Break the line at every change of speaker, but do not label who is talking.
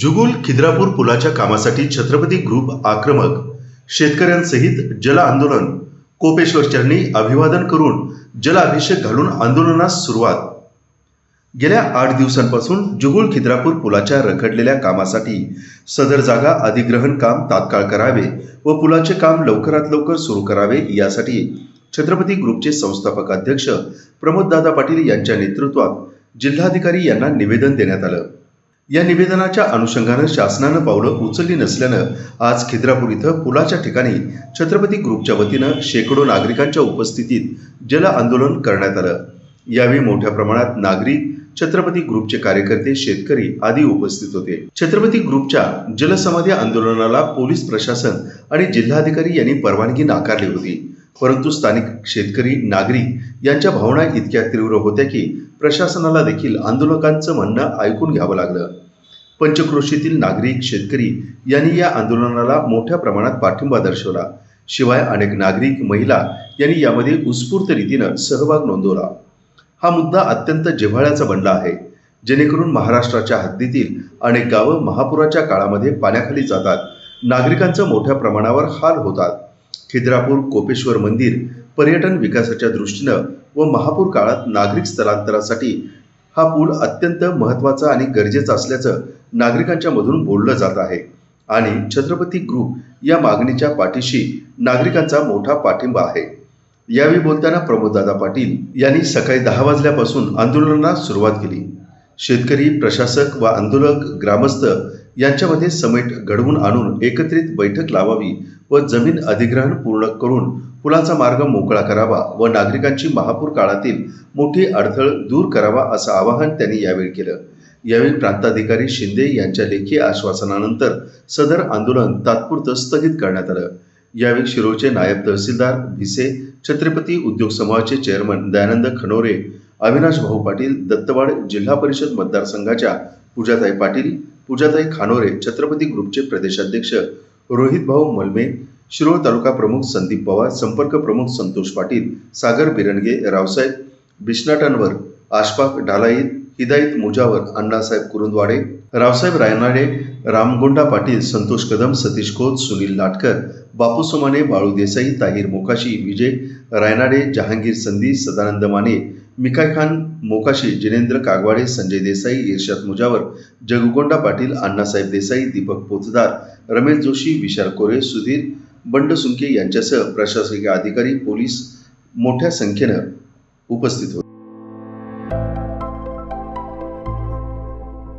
जुगुल खिद्रापूर पुलाच्या कामासाठी छत्रपती ग्रुप आक्रमक शेतकऱ्यांसहित जल आंदोलन कोपेश्वर चरणी अभिवादन करून जल अभिषेक घालून आंदोलनास सुरुवात. गेल्या आठ दिवसांपासून जुगुल खिद्रापूर पुलाच्या रखडलेल्या कामासाठी सदर जागा अधिग्रहण काम तात्काळ करावे व पुलाचे काम लवकरात लवकर सुरू करावे यासाठी छत्रपती ग्रुपचे संस्थापक अध्यक्ष प्रमोददादा पाटील यांच्या नेतृत्वात जिल्हाधिकारी यांना निवेदन देण्यात आलं. या निवेदनाच्या अनुषंगानं शासनानं पावलं उचलली नसल्यानं आज खिद्रापूर इथं पुलाच्या ठिकाणी छत्रपती ग्रुपच्या वतीनं शेकडो नागरिकांच्या उपस्थितीत जल आंदोलन करण्यात आलं. यावेळी मोठ्या प्रमाणात नागरिक छत्रपती ग्रुपचे कार्यकर्ते शेतकरी आदी उपस्थित होते. छत्रपती ग्रुपच्या जलसमाधी आंदोलनाला पोलीस प्रशासन आणि जिल्हाधिकारी यांनी परवानगी नाकारली होती. परंतु स्थानिक शेतकरी नागरिक यांच्या भावना इतक्या तीव्र होत्या की प्रशासनाला देखील आंदोलकांचं म्हणणं ऐकून घ्यावं लागलं. पंचक्रोशीतील नागरिक शेतकरी यांनी या आंदोलनाला मोठ्या प्रमाणात पाठिंबा दर्शवला. शिवाय अनेक नागरिक महिला यांनी यामध्ये उत्स्फूर्त रीतीनं सहभाग नोंदवला. हा मुद्दा अत्यंत जिव्हाळ्याचा बनला आहे. जेणेकरून महाराष्ट्राच्या हद्दीतील अनेक गावं महापुराच्या काळामध्ये पाण्याखाली जातात. नागरिकांचं मोठ्या प्रमाणावर हाल होतात. खिद्रापूर कोपेश्वर मंदिर पर्यटन विकासाच्या दृष्टीनं व महापूर काळात नागरिक स्थलांतरासाठी हा पूल अत्यंत महत्त्वाचा आणि गरजेचा असल्याचं नागरिकांच्या मधून बोललं जात आहे. आणि छत्रपती ग्रुप या मागणीच्या पाठीशी नागरिकांचा मोठा पाठिंबा आहे. यावेळी बोलताना प्रमोददादा पाटील यांनी सकाळी दहा वाजल्यापासून आंदोलनाला सुरुवात केली. शेतकरी प्रशासक व आंदोलक ग्रामस्थ यांच्यामध्ये समेट घडवून आणून एकत्रित बैठक लावावी व जमीन अधिग्रहण पूर्ण करून पुलाचा मार्ग मोकळा करावा व नागरिकांची महापूर काळातील मोठी अडथळ दूर करावा असं आवाहन त्यांनी यावेळी केलं. यावेळी प्रांताधिकारी शिंदे यांच्या लेखी आश्वासनानंतर सदर आंदोलन तात्पुरतं स्थगित करण्यात आलं. यावेळी शिरोळचे नायब तहसीलदार भिसे छत्रपती उद्योग समूहाचे चेअरमन दयानंद खनोरे अविनाश भाऊ पाटील दत्तवाड जिल्हा परिषद मतदारसंघाच्या पूजाताई पाटील पूजाताई खानोरे छत्रपती ग्रुपचे प्रदेशाध्यक्ष रोहित भाऊ मलमे शिरोळ तालुका प्रमुख संदीप पवार संपर्क प्रमुख संतोष पाटील सागर बिरणगे रावसाहेब बिश्नाटांवर आशफाक ढालाईत हिदायत मुजावर अण्णासाहेब कुरुंदवाडे रावसाहेब रायनाडे रामगोंडा पाटील संतोष कदम सतीश खोत सुनील नाटकर बापू सोमाने बाळू देसाई ताहीर मोकाशी विजय रायनाडे जहांगीर संधी सदानंद माने मिकाय खान मोकाशी जिनेंद्र कागवाडे संजय देसाई इर्शाद मुजावर जगुगोंडा पाटील अण्णासाहेब देसाई दीपक पोतदार रमेश जोशी विशाल कोरे सुधीर बंडसुंके यांच्यासह प्रशासकीय अधिकारी पोलीस मोठ्या संख्येनं उपस्थित होते.